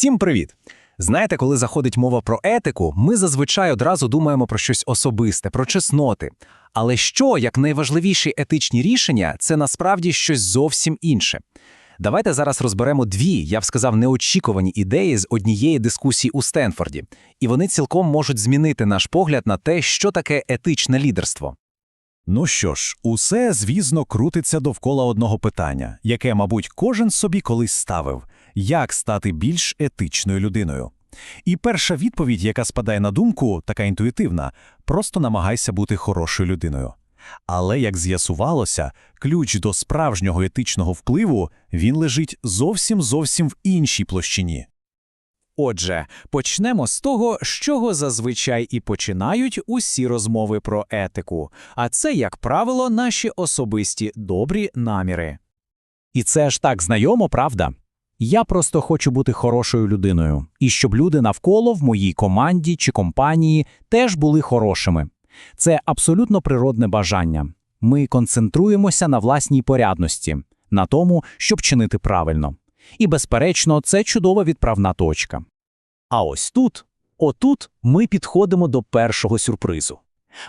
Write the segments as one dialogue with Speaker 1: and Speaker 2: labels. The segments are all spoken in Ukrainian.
Speaker 1: Всім привіт! Знаєте, коли заходить мова про етику, ми зазвичай одразу думаємо про щось особисте, про чесноти. Але що, як найважливіші етичні рішення, це насправді щось зовсім інше. Давайте зараз розберемо дві, я б сказав, неочікувані ідеї з однієї дискусії у Стенфорді, і вони цілком можуть змінити наш погляд на те, що таке етичне лідерство.
Speaker 2: Ну що ж, усе, звісно, крутиться довкола одного питання, яке, мабуть, кожен собі колись ставив як стати більш етичною людиною. І перша відповідь, яка спадає на думку, така інтуїтивна просто намагайся бути хорошою людиною. Але, як з'ясувалося, ключ до справжнього етичного впливу він лежить зовсім зовсім в іншій площині.
Speaker 3: Отже, почнемо з того, з чого зазвичай і починають усі розмови про етику, а це, як правило, наші особисті добрі наміри. І це ж так знайомо, правда? Я просто хочу бути хорошою людиною, і щоб люди навколо в моїй команді чи компанії теж були хорошими. Це абсолютно природне бажання. Ми концентруємося на власній порядності, на тому, щоб чинити правильно. І, безперечно, це чудова відправна точка. А ось тут, отут, ми підходимо до першого сюрпризу.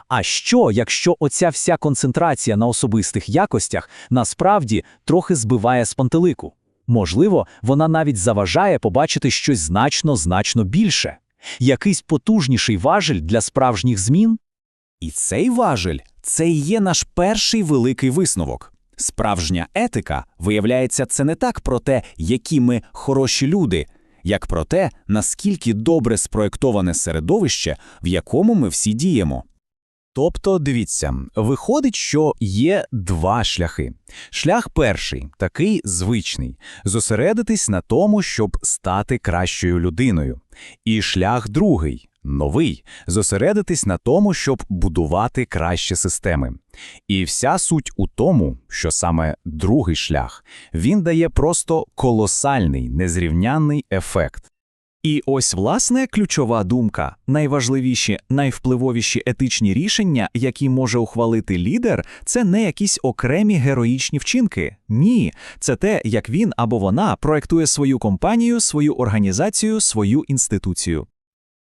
Speaker 3: А що, якщо оця вся концентрація на особистих якостях насправді трохи збиває з пантелику? Можливо, вона навіть заважає побачити щось значно значно більше, якийсь потужніший важель для справжніх змін?
Speaker 4: І цей важель це і є наш перший великий висновок. Справжня етика, виявляється, це не так про те, які ми хороші люди, як про те, наскільки добре спроєктоване середовище, в якому ми всі діємо. Тобто, дивіться, виходить, що є два шляхи. Шлях перший, такий звичний, зосередитись на тому, щоб стати кращою людиною. І шлях другий, новий, зосередитись на тому, щоб будувати кращі системи. І вся суть у тому, що саме другий шлях, він дає просто колосальний, незрівнянний ефект. І ось власне ключова думка: найважливіші, найвпливовіші етичні рішення, які може ухвалити лідер, це не якісь окремі героїчні вчинки. Ні, це те, як він або вона проектує свою компанію, свою організацію, свою інституцію.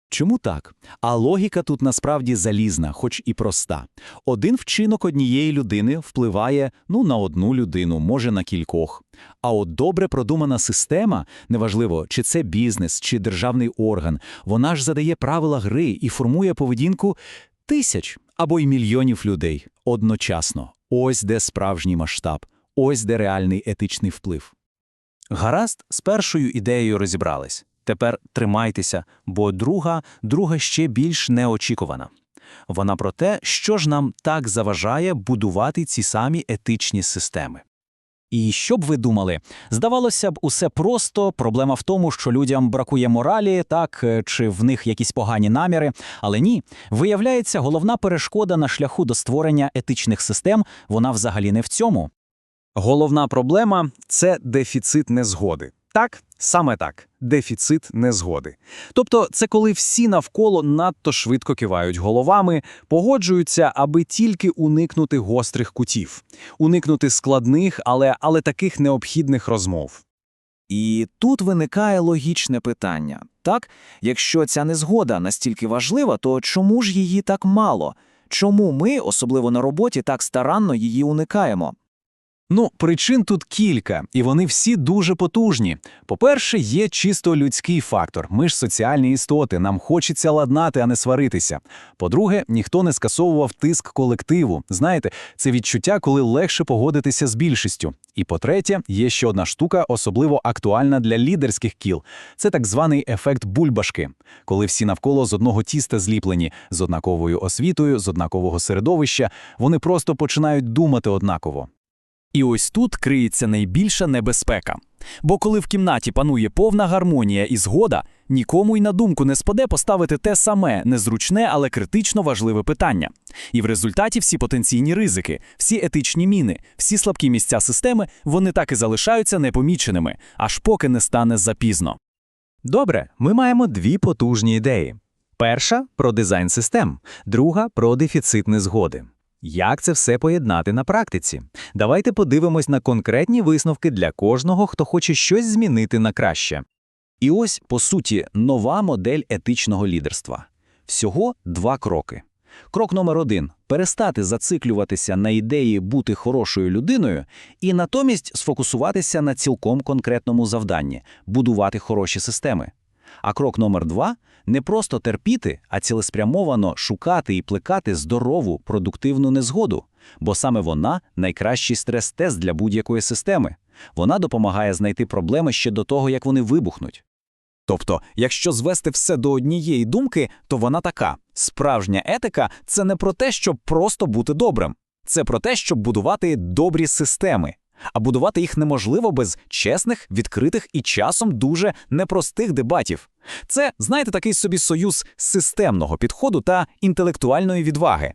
Speaker 4: Чому так? А логіка тут насправді залізна, хоч і проста. Один вчинок однієї людини впливає ну на одну людину, може на кількох. А от добре продумана система, неважливо, чи це бізнес, чи державний орган, вона ж задає правила гри і формує поведінку тисяч або й мільйонів людей одночасно. Ось де справжній масштаб, ось де реальний етичний вплив.
Speaker 3: Гаразд, з першою ідеєю розібрались. Тепер тримайтеся, бо друга, друга ще більш неочікувана. Вона про те, що ж нам так заважає будувати ці самі етичні системи. І що б ви думали? Здавалося б, усе просто, проблема в тому, що людям бракує моралі, так, чи в них якісь погані наміри. Але ні, виявляється, головна перешкода на шляху до створення етичних систем, вона взагалі не в цьому. Головна проблема це дефіцит незгоди. Так, саме так, дефіцит незгоди. Тобто, це коли всі навколо надто швидко кивають головами, погоджуються, аби тільки уникнути гострих кутів, уникнути складних, але, але таких необхідних розмов. І тут виникає логічне питання так, якщо ця незгода настільки важлива, то чому ж її так мало? Чому ми, особливо на роботі, так старанно її уникаємо? Ну, причин тут кілька, і вони всі дуже потужні. По-перше, є чисто людський фактор. Ми ж соціальні істоти, нам хочеться ладнати, а не сваритися. По-друге, ніхто не скасовував тиск колективу. Знаєте, це відчуття, коли легше погодитися з більшістю. І по-третє, є ще одна штука, особливо актуальна для лідерських кіл. Це так званий ефект бульбашки, коли всі навколо з одного тіста зліплені, з однаковою освітою, з однакового середовища, вони просто починають думати однаково. І ось тут криється найбільша небезпека. Бо коли в кімнаті панує повна гармонія і згода, нікому й на думку не спаде поставити те саме незручне, але критично важливе питання. І в результаті всі потенційні ризики, всі етичні міни, всі слабкі місця системи, вони так і залишаються непоміченими, аж поки не стане запізно. Добре, ми маємо дві потужні ідеї: перша про дизайн систем, друга про дефіцит незгоди. Як це все поєднати на практиці? Давайте подивимось на конкретні висновки для кожного, хто хоче щось змінити на краще.
Speaker 4: І ось, по суті, нова модель етичного лідерства. Всього два кроки. Крок номер один – перестати зациклюватися на ідеї бути хорошою людиною і натомість сфокусуватися на цілком конкретному завданні – будувати хороші системи. А крок номер два – не просто терпіти, а цілеспрямовано шукати і плекати здорову, продуктивну незгоду, бо саме вона – найкращий стрес-тест для будь-якої системи. Вона допомагає знайти проблеми ще до того, як вони вибухнуть.
Speaker 5: Тобто, якщо звести все до однієї думки, то вона така: справжня етика це не про те, щоб просто бути добрим, це про те, щоб будувати добрі системи. А будувати їх неможливо без чесних, відкритих і часом дуже непростих дебатів. Це, знаєте, такий собі союз системного підходу та інтелектуальної відваги.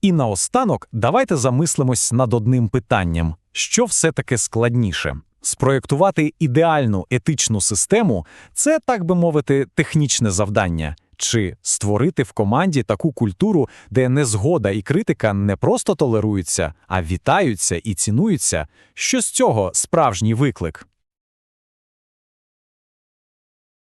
Speaker 2: І наостанок давайте замислимось над одним питанням: що все-таки складніше? Спроєктувати ідеальну етичну систему це, так би мовити, технічне завдання, чи створити в команді таку культуру, де незгода і критика не просто толеруються, а вітаються і цінуються. Що з цього справжній виклик?